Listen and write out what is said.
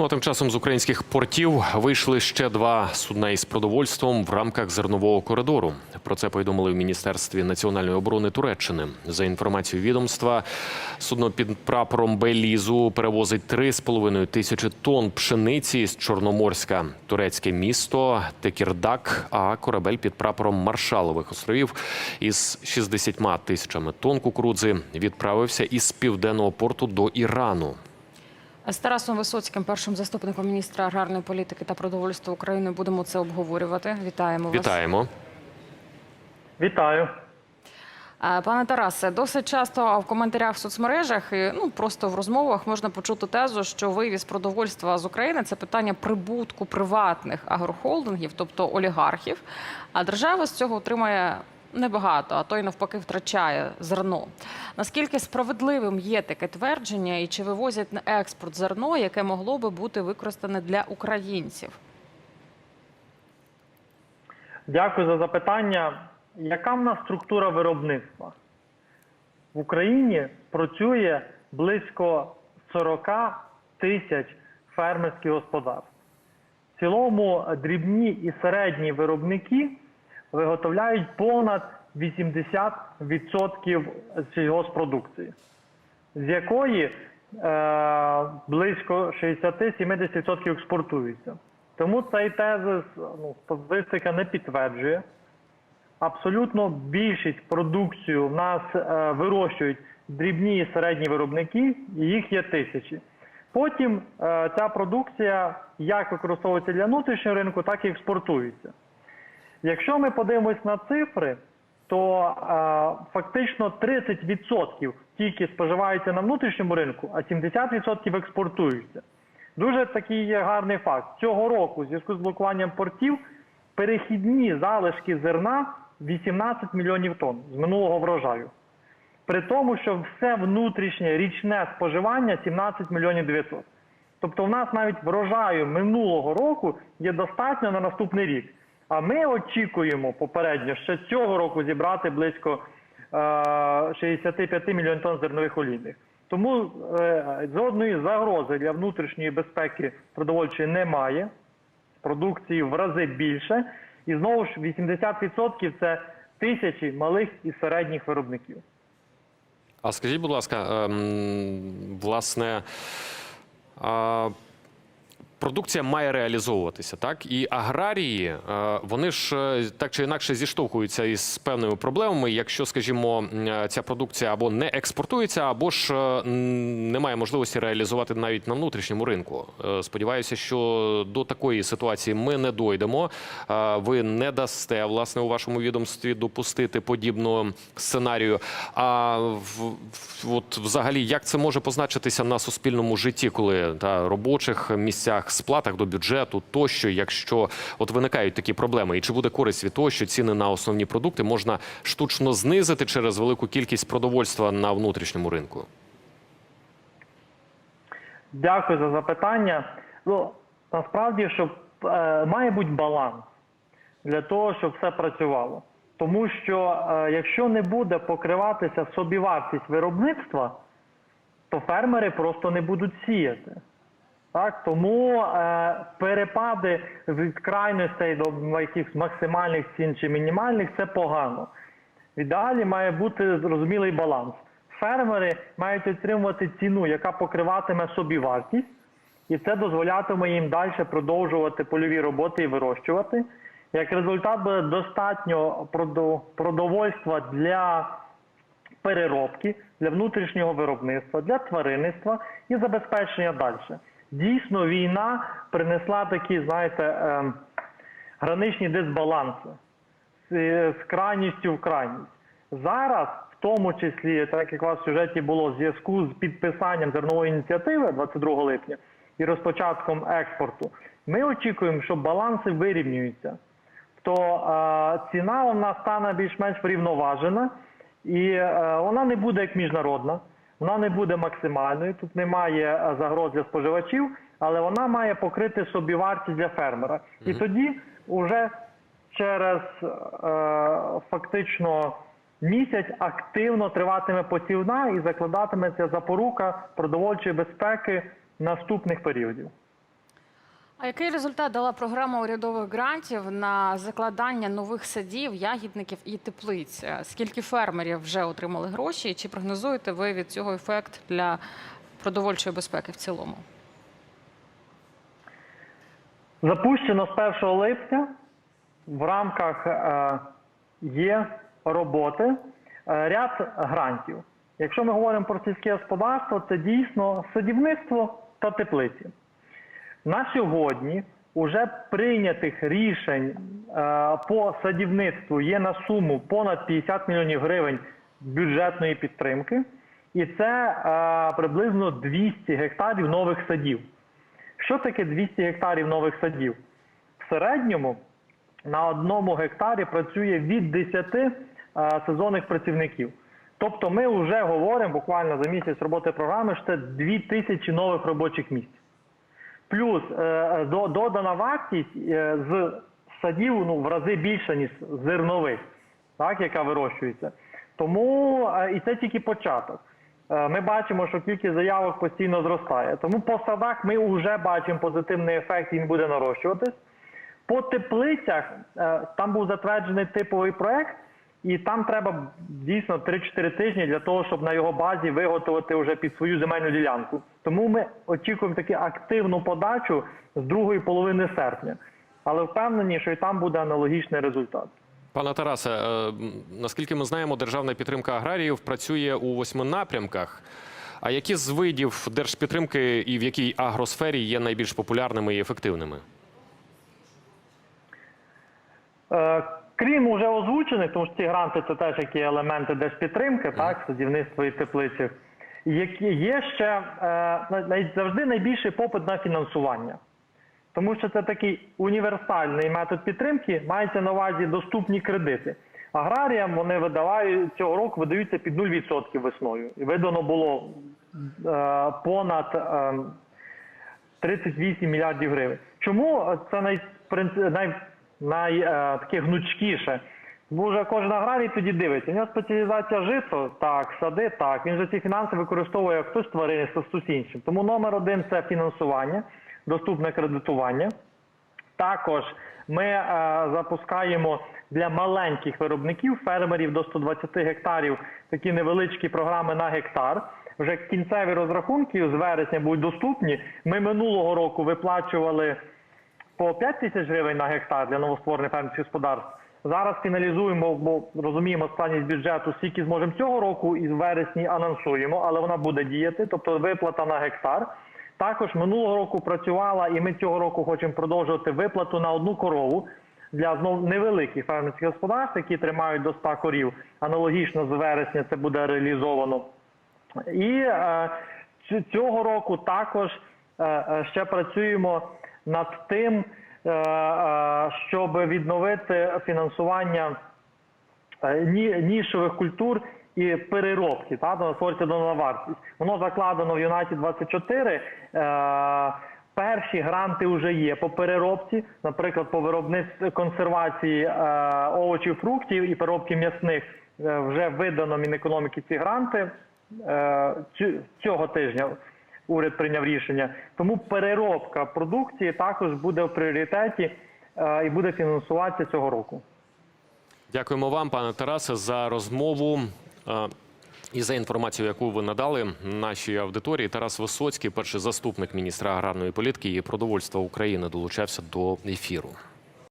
Ну а тим часом з українських портів вийшли ще два судна із продовольством в рамках зернового коридору. Про це повідомили в міністерстві національної оборони Туреччини. За інформацією відомства, судно під прапором Белізу перевозить 3,5 тисячі тонн пшениці з Чорноморська, турецьке місто Текірдак. А корабель під прапором Маршалових островів із 60 тисячами тонн кукурудзи відправився із південного порту до Ірану. З Тарасом Висоцьким, першим заступником міністра аграрної політики та продовольства України, будемо це обговорювати. Вітаємо вас. Вітаємо. Вітаю. Пане Тарасе, досить часто в коментарях в соцмережах і ну просто в розмовах можна почути тезу, що вивіз продовольства з України це питання прибутку приватних агрохолдингів, тобто олігархів. А держава з цього отримає небагато, а то й навпаки втрачає зерно. Наскільки справедливим є таке твердження, і чи вивозять на експорт зерно, яке могло би бути використане для українців? Дякую за запитання. Яка в нас структура виробництва? В Україні працює близько 40 тисяч фермерських господарств. В цілому дрібні і середні виробники виготовляють понад 80% сільгоспродукції, з якої е, близько 60-70% експортується. Тому цей тезис ну, статистика не підтверджує. Абсолютно більшість продукцію в нас е, вирощують дрібні і середні виробники, і їх є тисячі. Потім е, ця продукція як використовується для внутрішнього ринку, так і експортується. Якщо ми подивимось на цифри, то е, фактично 30% тільки споживається на внутрішньому ринку, а 70% експортуються. Дуже такий гарний факт. Цього року, в зв'язку з блокуванням портів, перехідні залишки зерна 18 мільйонів тонн з минулого врожаю. При тому, що все внутрішнє річне споживання 17 мільйонів 900. Тобто в нас навіть врожаю минулого року є достатньо на наступний рік. А ми очікуємо попередньо ще цього року зібрати близько е, 65 мільйонів тонн зернових олійних. Тому е, жодної загрози для внутрішньої безпеки продовольчої немає. Продукції в рази більше. І знову ж 80% це тисячі малих і середніх виробників. А скажіть, будь ласка, ем, власне, продукція має реалізовуватися, так? І аграрії, е, вони ж е, так чи інакше зіштовхуються із певними проблемами, якщо, скажімо, ця продукція або не експортується, або ж е, немає можливості реалізувати навіть на внутрішньому ринку. Е, Сподіваюся, що до такої ситуації ми не дойдемо. Е, Ви не дасте власне у вашому відомстві допустити подібного сценарію. А от взагалі, як це може позначитися на суспільному житті, коли та робочих місцях, сплатах до бюджету тощо, якщо от виникають такі проблеми, і чи буде користь від того, що ціни на основні продукти можна штучно знизити через велику кількість продовольства на внутрішньому ринку? Дякую за запитання. Ну, насправді, щоб е, має бути баланс для того, щоб все працювало. Тому що е, якщо не буде покриватися собівартість виробництва, то фермери просто не будуть сіяти. Так, тому е, перепади від крайностей до якихось максимальних цін чи мінімальних це погано. В ідеалі має бути зрозумілий баланс. Фермери мають отримувати ціну, яка покриватиме собівартість, і це дозволятиме їм далі продовжувати польові роботи і вирощувати. Як результат буде достатньо продовольства для переробки, для внутрішнього виробництва, для тваринництва і забезпечення далі. Дійсно, війна принесла такі, знаєте, ем, граничні дисбаланси з, з крайністю в крайність. Зараз, в тому числі, так як у вас в сюжеті було в зв'язку з підписанням зернової ініціативи 22 липня і розпочатком експорту, ми очікуємо, що баланси вирівнюються. То е, ціна нас стане більш-менш врівноважена, і е, вона не буде як міжнародна, вона не буде максимальною. Тут немає е, загроз для споживачів, але вона має покрити собівартість для фермера. І тоді уже через е, фактично місяць активно триватиме посівна і закладатиметься запорука продовольчої безпеки наступних періодів. А який результат дала програма урядових грантів на закладання нових садів, ягідників і теплиць? Скільки фермерів вже отримали гроші? Чи прогнозуєте ви від цього ефект для продовольчої безпеки в цілому? Запущено з 1 липня в рамках е, є роботи е, ряд грантів. Якщо ми говоримо про сільське господарство, це дійсно садівництво та теплиці. На сьогодні вже прийнятих рішень е, по садівництву є на суму понад 50 мільйонів гривень бюджетної підтримки, і це е, приблизно 200 гектарів нових садів. Що таке 200 гектарів нових садів? В середньому на одному гектарі працює від 10 е, сезонних працівників. Тобто ми вже говоримо буквально за місяць роботи програми, що це 2 тисячі нових робочих місць. Плюс е, додана вартість е, з садів ну, в рази більша, ніж зернових, так, яка вирощується. Тому е, і це тільки початок. Ми бачимо, що кількість заявок постійно зростає. Тому по садах ми вже бачимо позитивний ефект, він буде нарощуватись. По теплицях там був затверджений типовий проект, і там треба дійсно 3-4 тижні для того, щоб на його базі виготовити вже під свою земельну ділянку. Тому ми очікуємо таку активну подачу з другої половини серпня. Але впевнені, що і там буде аналогічний результат. Пане Тарасе, е, наскільки ми знаємо, державна підтримка аграріїв працює у восьми напрямках. А які з видів держпідтримки і в якій агросфері є найбільш популярними і ефективними? Е, Крім уже озвучених, тому що ці гранти це теж які елементи держпідтримки, так, садівництво і теплиці. Які є ще е, завжди найбільший попит на фінансування. Тому що це такий універсальний метод підтримки, мається на увазі доступні кредити. Аграріям вони видавають цього року видаються під 0% весною. І видано було е, понад е, 38 мільярдів гривень. Чому це най, най, най, е, гнучкіше? Бо вже кожен аграрій тоді дивиться. У нього спеціалізація жито, так, сади, так. Він же ці фінанси використовує як хтось тваринництво, хтось іншим. Тому номер один це фінансування, доступне кредитування. Також ми е, запускаємо для маленьких виробників, фермерів до 120 гектарів, такі невеличкі програми на гектар. Вже кінцеві розрахунки з вересня будуть доступні. Ми минулого року виплачували по 5 тисяч гривень на гектар для новостворених фермерських господарств. Зараз фіналізуємо, бо розуміємо складність бюджету, скільки зможемо цього року, і в вересні анонсуємо, але вона буде діяти, тобто виплата на гектар. Також минулого року працювала, і ми цього року хочемо продовжувати виплату на одну корову для знов невеликих фермерських господарств, які тримають до 100 корів. Аналогічно з вересня це буде реалізовано. І е, цього року також е, е, ще працюємо над тим, е, е, щоб відновити фінансування е, нішових культур і переробки, та, до створюється додана вартість. Воно закладено в Юнаті 24. Е, перші гранти вже є по переробці, наприклад, по виробництву консервації овочів, фруктів і переробки м'ясних вже видано Мінекономіки ці гранти. Цього тижня уряд прийняв рішення. Тому переробка продукції також буде в пріоритеті е, і буде фінансуватися цього року. Дякуємо вам, пане Тарасе, за розмову. е, І за інформацію, яку ви надали нашій аудиторії, Тарас Висоцький, перший заступник міністра аграрної політики і продовольства України, долучався до ефіру.